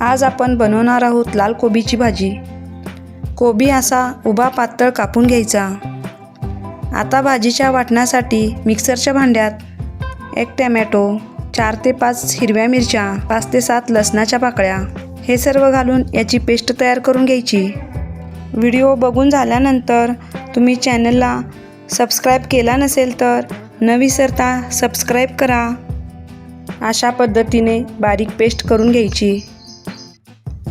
आज आपण बनवणार आहोत लाल कोबीची भाजी. कोबी असा उभा पातळ कापून घ्यायचा. आता भाजीच्या वाटण्यासाठी मिक्सरच्या भांड्यात एक टॅमॅटो चार ते पाच हिरव्या मिरच्या पाच ते सात लसणाच्या पाकळ्या हे सर्व घालून याची पेस्ट तयार करून घ्यायची. व्हिडिओ बघून झाल्यानंतर तुम्ही चॅनलला सबस्क्राईब केला नसेल तर न विसरता सबस्क्राईब करा. अशा पद्धतीने बारीक पेस्ट करून घ्यायची.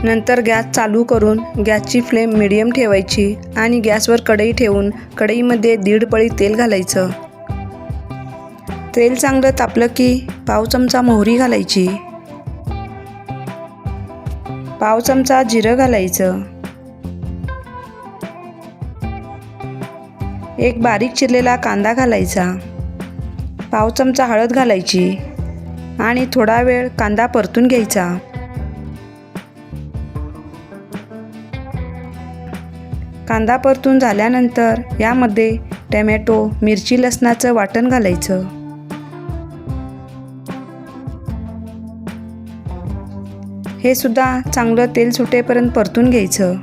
नंतर गॅस चालू करून गॅसची फ्लेम मिडियम ठेवायची आणि गॅसवर कढई ठेवून कढईमध्ये दीड पळी तेल घालायचं. तेल चांगलं तापलं की पाव चमचा मोहरी घालायची. पाव चमचा जिरं घालायचं. एक बारीक चिरलेला कांदा घालायचा. पाव चमचा हळद घालायची आणि थोडा वेळ कांदा परतून घ्यायचा. कांदा परतून झाल्यानंतर यामध्ये टॅमॅटो मिरची लसणाचं वाटण घालायचं. हे सुद्धा चांगलं तेल सुटेपर्यंत परतून घ्यायचं.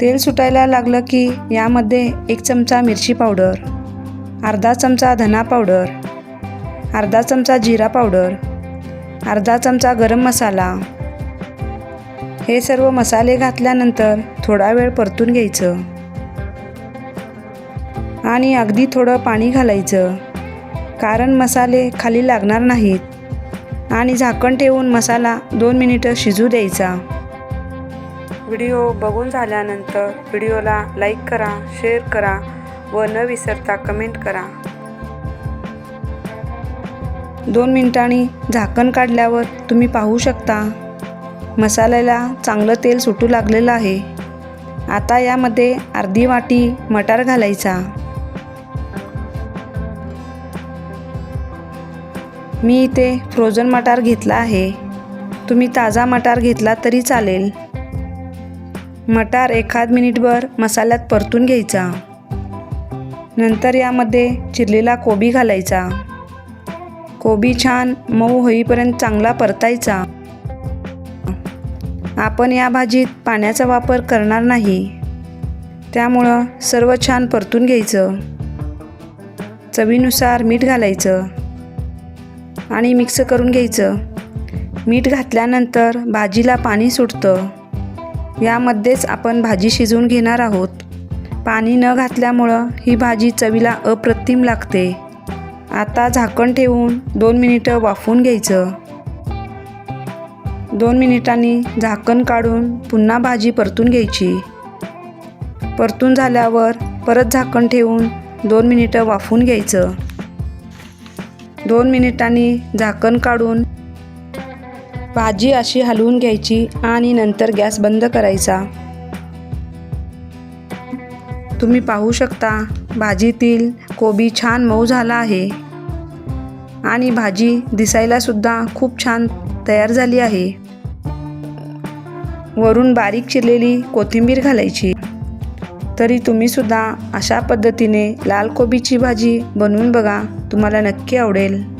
तेल सुटायला लागलं की यामध्ये एक चमचा मिरची पावडर अर्धा चमचा धना पावडर अर्धा चमचा जिरा पावडर अर्धा चमचा गरम मसाला हे सर्व मसाले घातल्यानंतर थोडा वेळ परतून घ्यायचं. आणि अगदी थोडं पाणी घालायचं. कारण मसाले खाली लागणार नाहीत. आणि झाकण ठेवून मसाला दोन मिनिटं शिजू द्यायचा. व्हिडिओ बघून झाल्यानंतर व्हिडिओला लाईक करा शेअर करा व न विसरता कमेंट करा. दोन मिनिटांनी झाकण काढल्यावर तुम्ही पाहू शकता. मसाल्याला चांगलं तेल सुटू लागलेलं आहे. आता यामध्ये अर्धी वाटी मटार घालायचा. मी इथे फ्रोझन मटार घेतला आहे. तुम्ही ताजा मटार घेतला तरी चालेल. मटार एखाद मिनिटभर मसाल्यात परतून घ्यायचा. नंतर यामध्ये चिरलेला कोबी घालायचा. कोबी छान मऊ होईपर्यंत चांगला परतायचा. आपण या भाजीत पाण्याचा वापर करणार नाही. त्यामुळं सर्व छान परतून घ्यायचं. चवीनुसार मीठ घालायचं. आणि मिक्स करून घ्यायचं. मीठ घातल्यानंतर भाजीला पाणी सुटतं. यामध्येच आपण भाजी शिजवून घेणार आहोत. पाणी न घातल्यामुळं ही भाजी चवीला अप्रतिम लागते. आता झाकण ठेवून दोन मिनिटं वाफवून घ्यायचं. दोन मिनिटांनी झाकण काढून पुन्हा भाजी परतून घ्यायची. परतून झाल्यावर परत झाकण ठेवून दोन मिनिटं वाफून घ्यायचं. दोन मिनिटांनी झाकण काढून भाजी अशी हलवून घ्यायची आणि नंतर गॅस बंद करायचा. तुम्ही पाहू शकता भाजीतील कोबी छान मऊ झाला आहे. आणि भाजी दिसायला सुद्धा खूप छान तयार झाली आहे. वरून बारीक चिरलेली कोथिंबीर घालायची. तरी तुम्हीसुद्धा अशा पद्धतीने लाल कोबीची भाजी बनवून बघा तुम्हाला नक्की आवडेल.